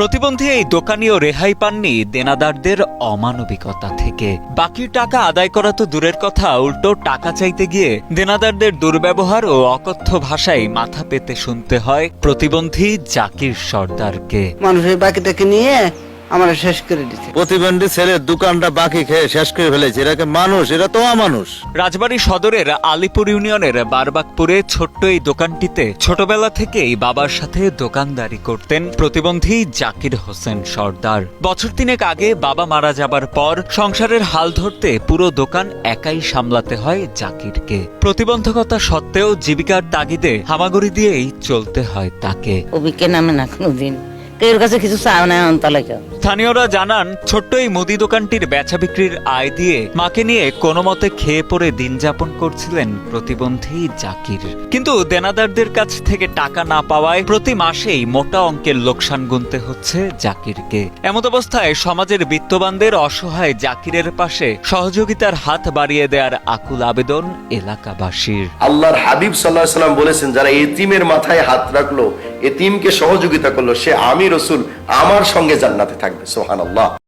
প্রতিবন্ধী এই দোকানিও রেহাই পাননি দেনাদারদের অমানবিকতা থেকে। বাকি টাকা আদায় করা তো দূরের কথা, উল্টো টাকা চাইতে গিয়ে দেনাদারদের দুর্ব্যবহার ও অকথ্য ভাষায় মাথা পেতে শুনতে হয় প্রতিবন্ধী জাকির সর্দারকে। মানুষের বাকি বাকিটাকে নিয়ে আমরা শেষ করে দিচ্ছে প্রতিবন্ধী ছেলের দোকানটা বাকি খেয়ে শেষ করে ফেলেছে। এরাকে মানুষ? এরা তো অমানুষ। রাজবাড়ী সদরের আলিপুর ইউনিয়নের বারবাকপুরে ছোট্ট এই দোকানটিতে ছোটবেলা থেকেই বাবার সাথে দোকানদারি করতেন প্রতিবন্ধী জাকির হোসেন সর্দার। বছর তিনেক আগে বাবা মারা যাবার পর সংসারের হাল ধরতে পুরো দোকান একাই সামলাতে হয় জাকিরকে। প্রতিবন্ধকতা সত্ত্বেও জীবিকার তাগিদে হামাগুড়ি দিয়েই চলতে হয় তাকে। অভিজ্ঞ নামে না কোনোদিন। কেউর কাছে কিছু চাও না অন্তলে কেউ? স্থানীয়রা জানান ছোট্ট এই মুদি দোকানটির বেচা বিক্রির আয় দিয়ে মাকে নিয়ে কোনো মতে খেয়ে পড়ে দিন যাপন করছিলেন প্রতিবন্ধী জাকির। কিন্তু দেনাদারদের কাছ থেকে টাকা না পাওয়ায় প্রতি মাসেই মোটা অঙ্কের লোকসান গুনতে হচ্ছে জাকিরকে। এমত অবস্থায় সমাজের বিত্তবানদের অসহায় জাকিরের পাশে সহযোগিতার হাত বাড়িয়ে দেওয়ার আকুল আবেদন এলাকাবাসীর। আল্লাহর হাবিব সাল্লাহ সাল্লাম বলেছেন যারা এতিমের মাথায় হাত রাখল এতিমকে সহযোগিতা করল সে আমি রসুল আমার সঙ্গে জান্নাতে থাকবে সোহান আল্লাহ